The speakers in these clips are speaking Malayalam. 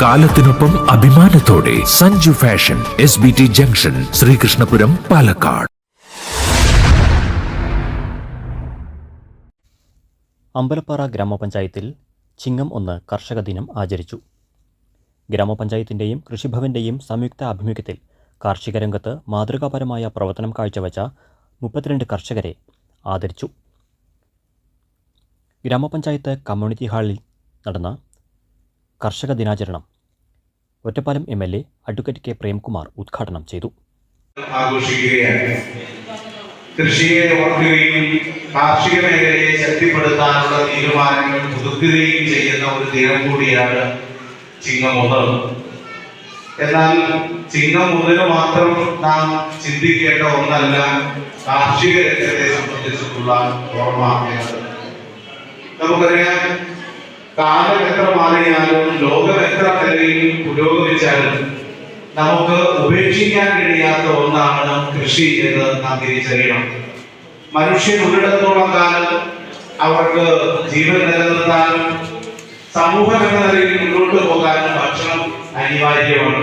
കാലത്തിനൊപ്പം അഭിമാനത്തോടെ Sanju fashion S B T junction Sreekrishnapuram Palakkad. Ambalappara ഗ്രാമപഞ്ചായത്തിൽ ചിങ്ങം ഒന്ന് കർഷക ദിനം ആചരിച്ചു. ഗ്രാമപഞ്ചായത്തിന്റെയും കൃഷിഭവന്റെയും സംയുക്ത ആഭിമുഖ്യത്തിൽ കാർഷിക രംഗത്ത് മാതൃകാപരമായ പ്രവർത്തനം കാഴ്ചവെച്ച മുപ്പത്തിരണ്ട് കർഷകരെ ആദരിച്ചു. ഗ്രാമപഞ്ചായത്ത് കമ്മ്യൂണിറ്റി ഹാളിൽ നടന്ന കർഷക ദിനാചരണം Ottapalam M L A advocate K Premkumar ഉദ്ഘാടനം ചെയ്തു. കൃഷിയെ ഓർക്കുകയും കാർഷിക മേഖലയെ ശക്തിപ്പെടുത്താനുള്ള തീരുമാനങ്ങൾ പുതുക്കുകയും ചെയ്യുന്ന ഒരു ദിനം കൂടിയാണ് ചിങ്ങം ഒന്ന് എന്നാൽ ചിങ്ങം ഒന്നിന് മാത്രം നാം ചിന്തിക്കേണ്ട ഒന്നല്ല കാർഷിക രംഗത്തെ സംബന്ധിച്ചിട്ടുള്ള ഓർമ്മ നമുക്കറിയാം കാലം എത്ര മാറിയാലും ലോകം എത്ര നിലയിൽ പുരോഗമിച്ചാലും നമുക്ക് ഉപേക്ഷിക്കാൻ കഴിയാത്ത ഒന്നാണ് കൃഷി എന്ന് നാം തിരിച്ചറിയണം മനുഷ്യൻ ഉള്ളിടത്തോളം കാലം അവർക്ക് ജീവൻ നിലനിർത്താനും സമൂഹം എന്ന നിലയിൽ മുന്നോട്ട് പോകാനും ഭക്ഷണം അനിവാര്യമാണ്.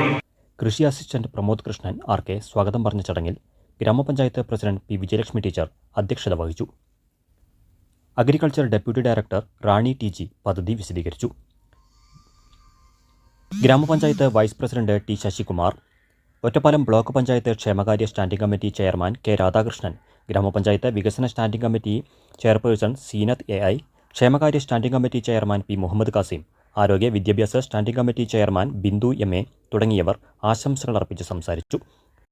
കൃഷി assistant Pramod Krishnan R K സ്വാഗതം പറഞ്ഞ ചടങ്ങിൽ ഗ്രാമപഞ്ചായത്ത് പ്രസിഡന്റ് പി വിജയലക്ഷ്മി ടീച്ചർ അധ്യക്ഷത വഹിച്ചു. Agriculture deputy director Rani T G പദ്ധതി വിശദീകരിച്ചു. ഗ്രാമപഞ്ചായത്ത് vice president T Sasikumar Ottapalam block panchayat ക്ഷേമകാര്യ standing committee chairman K Radhakrishnan ഗ്രാമപഞ്ചായത്ത് വികസന standing committee chairperson Zeenath A I ക്ഷേമകാര്യ standing committee chairman P Muhammad Kasim ആരോഗ്യ വിദ്യാഭ്യാസ standing committee chairman Bindu M A തുടങ്ങിയവർ ആശംസകൾ അർപ്പിച്ച് സംസാരിച്ചു.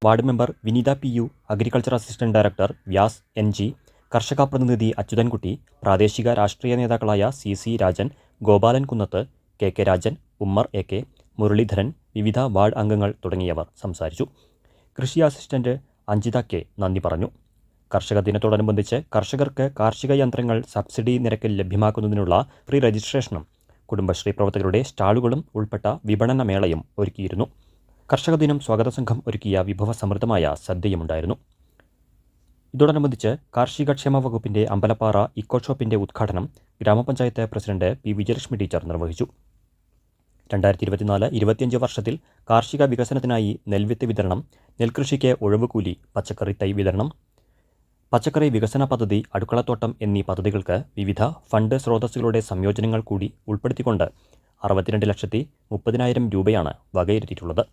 Ward member Vineetha P U agriculture assistant director Vyas N G കർഷക പ്രതിനിധി അച്യുതൻകുട്ടി പ്രാദേശിക രാഷ്ട്രീയ നേതാക്കളായ C C Rajan Gopalan Kunnath K K Rajan Ummer A K Muraleedharan വിവിധ വാർഡ് അംഗങ്ങൾ തുടങ്ങിയവർ സംസാരിച്ചു. കൃഷി അസിസ്റ്റന്റ് അഞ്ജിത കെ നന്ദി പറഞ്ഞു. കർഷക ദിനത്തോടനുബന്ധിച്ച് കർഷകർക്ക് കാർഷിക യന്ത്രങ്ങൾ സബ്സിഡി നിരക്കിൽ ലഭ്യമാക്കുന്നതിനുള്ള പ്രീ രജിസ്ട്രേഷനും കുടുംബശ്രീ പ്രവർത്തകരുടെ സ്റ്റാളുകളും ഉൾപ്പെട്ട വിപണന മേളയും ഒരുക്കിയിരുന്നു. കർഷക ദിനം സ്വാഗത സംഘം ഒരുക്കിയ വിഭവസമൃദ്ധമായ സദ്യയുമുണ്ടായിരുന്നു. ഇതോടനുബന്ധിച്ച് കാർഷിക ക്ഷേമ വകുപ്പിന്റെ അമ്പലപ്പാറ ഇക്കോ ഷോപ്പിന്റെ ഉദ്ഘാടനം ഗ്രാമപഞ്ചായത്ത് പ്രസിഡന്റ് പി വിജയലക്ഷ്മി ടീച്ചർ നിർവഹിച്ചു. രണ്ടായിരത്തി ഇരുപത്തിനാല് ഇരുപത്തിയഞ്ച് വർഷത്തിൽ കാർഷിക വികസനത്തിനായി നെൽവിത്ത് വിതരണം നെൽകൃഷിക്ക് ഒഴിവുകൂലി പച്ചക്കറി തൈ വിതരണം പച്ചക്കറി വികസന പദ്ധതി അടുക്കളത്തോട്ടം എന്നീ പദ്ധതികൾക്ക് വിവിധ ഫണ്ട് സ്രോതസ്സുകളുടെ സംയോജനങ്ങൾ കൂടി ഉൾപ്പെടുത്തിക്കൊണ്ട് അറുപത്തിരണ്ട് ലക്ഷത്തി മുപ്പതിനായിരം രൂപയാണ് വകയിരുത്തിയിട്ടുള്ളത്.